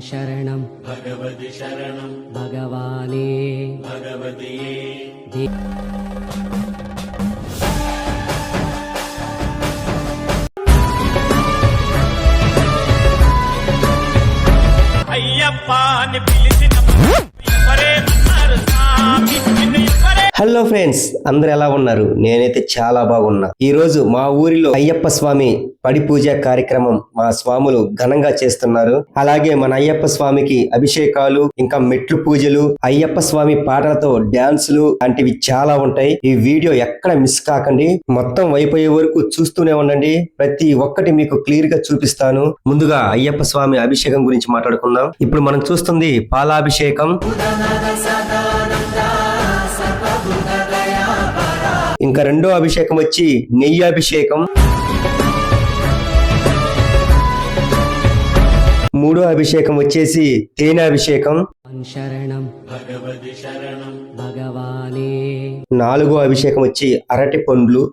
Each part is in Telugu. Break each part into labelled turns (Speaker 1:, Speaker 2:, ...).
Speaker 1: शरणं
Speaker 2: भगवति शरणं
Speaker 1: भगवाने
Speaker 2: भगवति
Speaker 1: दे
Speaker 3: హలో ఫ్రెండ్స్ అందరు ఎలా ఉన్నారు? నేనైతే చాలా బాగున్నా. ఈ రోజు మా ఊరిలో అయ్యప్ప స్వామి పడి పూజ కార్యక్రమం మా స్వాములు ఘనంగా చేస్తున్నారు. అలాగే మన అయ్యప్ప స్వామికి అభిషేకాలు ఇంకా మెట్లు పూజలు అయ్యప్ప స్వామి పాటలతో డాన్సులు లాంటివి చాలా ఉంటాయి. ఈ వీడియో ఎక్కడ మిస్ కాకండి. మొత్తం అయిపోయే వరకు చూస్తూనే ఉండండి. ప్రతి ఒక్కటి మీకు క్లియర్గా చూపిస్తాను. ముందుగా అయ్యప్ప స్వామి అభిషేకం గురించి మాట్లాడుకుందాం. ఇప్పుడు మనం చూస్తుంది పాలాభిషేకం. ఇంకా రెండో అభిషేకం వచ్చి నెయ్యి అభిషేకం. మూడో అభిషేకం వచ్చేసి తేనె అభిషేకం.
Speaker 1: శరణం
Speaker 2: భగవతి శరణం
Speaker 1: భగవానే.
Speaker 3: నాలుగో అభిషేకం వచ్చి అరటి పండ్లు.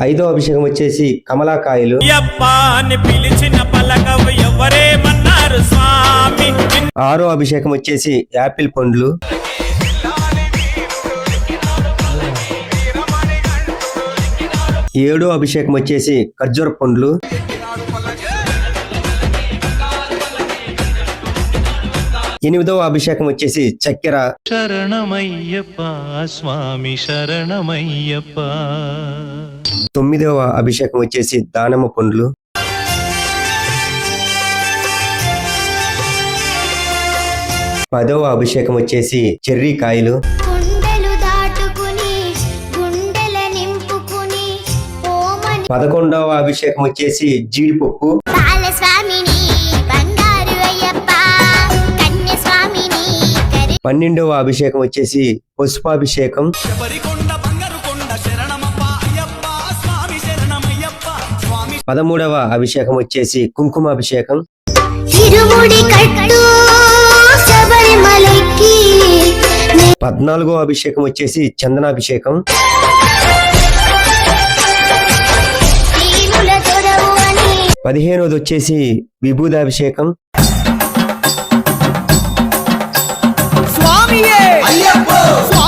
Speaker 3: ఐదో అభిషేకం వచ్చేసి కమలాకాయలు.
Speaker 4: పిలిచిన పలకవు ఎవరేమన్నారు స్వామి? నిన్ను
Speaker 3: ఆరో అభిషేకం వచ్చేసి యాపిల్ పండ్లు. ఏడో అభిషేకం వచ్చేసి ఖర్జూర పండ్లు. ఎనిమిదవ అభిషేకం వచ్చేసి చక్కెర.
Speaker 5: శరణమయ్యప్ప స్వామి శరణమయ్యప్ప.
Speaker 3: తొమ్మిదవ అభిషేకం వచ్చేసి దానమ పండ్లు. పదవ అభిషేకం వచ్చేసి చెర్రీ కాయలు.
Speaker 6: గుండెలు దాటుకుని గుండెల నింపుకుని ఓమని
Speaker 3: పదకొండవ అభిషేకం వచ్చేసి జీడిపప్పు. పన్నెండవ అభిషేకం వచ్చేసి పుష్పాభిషేకం. పదమూడవ అభిషేకం వచ్చేసి కుంకుమాభిషేకం.
Speaker 6: కట్టు శబరిమలకి
Speaker 3: పద్నాలుగో అభిషేకం వచ్చేసి చందనాభిషేకం. పదిహేనవది వచ్చేసి విభూదాభిషేకం.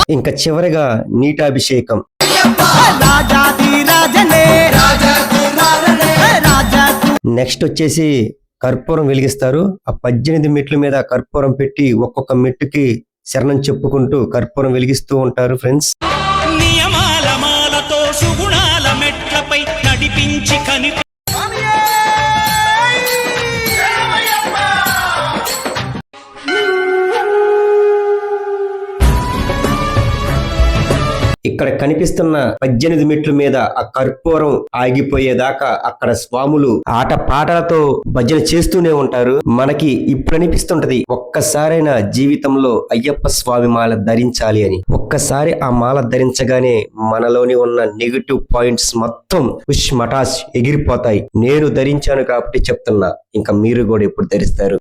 Speaker 3: ఇంకా చివరిగా నీటాభిషేకం. నెక్స్ట్ వచ్చేసి కర్పూరం వెలిగిస్తారు. ఆ పద్దెనిమిది మెట్ల మీద కర్పూరం పెట్టి ఒక్కొక్క మెట్టుకి శరణం చెప్పుకుంటూ కర్పూరం వెలిగిస్తూ ఉంటారు ఫ్రెండ్స్.
Speaker 4: నియమాల మాలతో సుగుణాల మెట్లపై నడిపించి కనిపి
Speaker 3: ఇక్కడ కనిపిస్తున్న పద్దెనిమిది మెట్ల మీద ఆ కర్పూరం ఆగిపోయేదాకా అక్కడ స్వాములు ఆట పాటలతో భజన చేస్తూనే ఉంటారు. మనకి ఇప్పుడు అనిపిస్తుంటది ఒక్కసారైనా జీవితంలో అయ్యప్ప స్వామి మాల ధరించాలి అని. ఒక్కసారి ఆ మాల ధరించగానే మనలోని ఉన్న నెగిటివ్ పాయింట్స్ మొత్తం ఉష్ మటాష్ ఎగిరిపోతాయి. నేను ధరించాను కాబట్టి చెప్తున్నా ఇంకా మీరు కూడా ఇప్పుడు ధరిస్తారు.